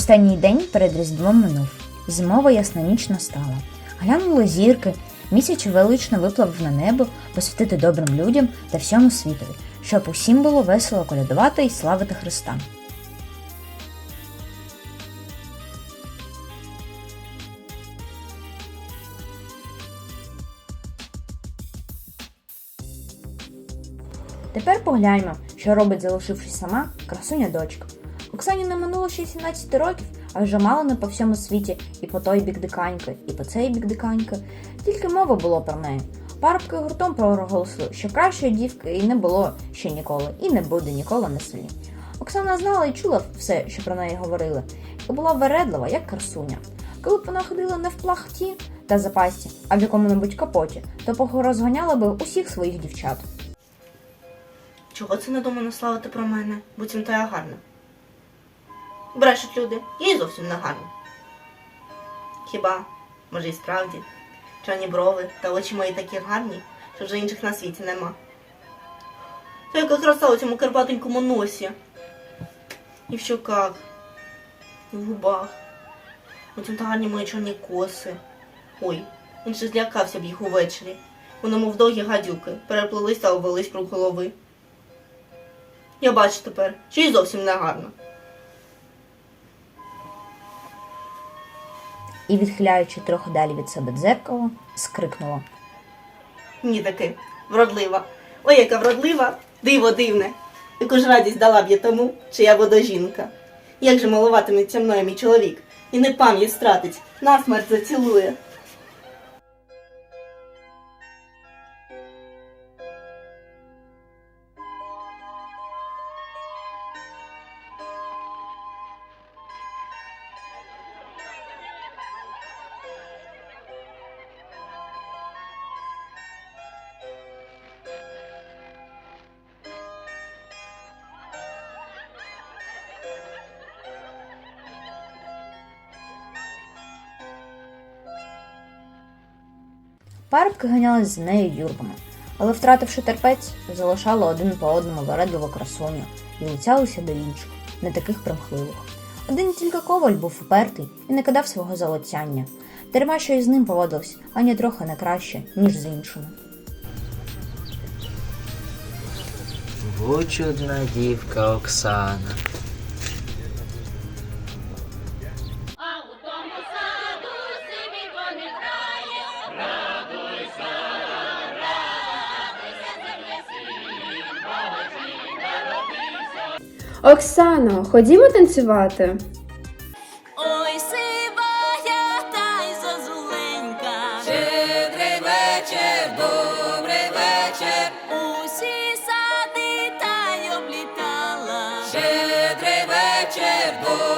Останній день перед Різдвом минув. Зимова ясна ніч настала. Глянули зірки, місяць велично виплав на небо посвятити добрим людям та всьому світові, щоб усім було весело колядувати і славити Христа. Тепер погляньмо, що робить, залишившись сама, красуня дочка. Оксані не минуло ще 17 років, а вже мало не по всьому світі і по той бік диканьки, і по цей бік диканьки. Тільки мова було про неї. Парубки гуртом проголосили, що кращої дівки і не було ще ніколи, і не буде ніколи на селі. Оксана знала і чула все, що про неї говорили, і була вередлива, як красуня. Коли б вона ходила не в плахті та запасті, а в якому-небудь капоті, то порозганяла би усіх своїх дівчат. Чого це надумано славити про мене? Буцімто я гарна. Брешуть люди, я й зовсім не гарна. Хіба, може, і справді, чорні брови та очі мої такі гарні, що вже інших на світі нема. Та яка краса у цьому карпатенькому носі. І в щоках, і в губах. Буцімто гарні мої чорні коси. Ой, він ще злякався б їх увечері. Вони, мов довгі гадюки, переплились та обвелись круг голови. Я бачу тепер, що і зовсім не гарно. І, відхиляючи трохи далі від себе дзеркало, скрикнула. Ні таки, вродлива. Ой, яка вродлива, диво дивне. Яку ж радість дала б я тому, чи я водожінка. Як же малуватиметься мною мій чоловік, і не пам'ять стратить, насмерть зацілує. Парубки ганялись за нею юрбами, але, втративши терпець, залишали один по одному вередливу красуню і лицялися до інших, не таких примхливих. Один тільки коваль був упертий і не кидав свого залицяння, дарма що із ним поводився ані трохи не краще, ніж з іншими. Вучудна дівка Оксана. Оксано, ходімо танцювати. Ой, сивая та й зазуленька. Щедрий вечір, добрий вечір. Усі сади та й облітала. Щедрий вечір, добрий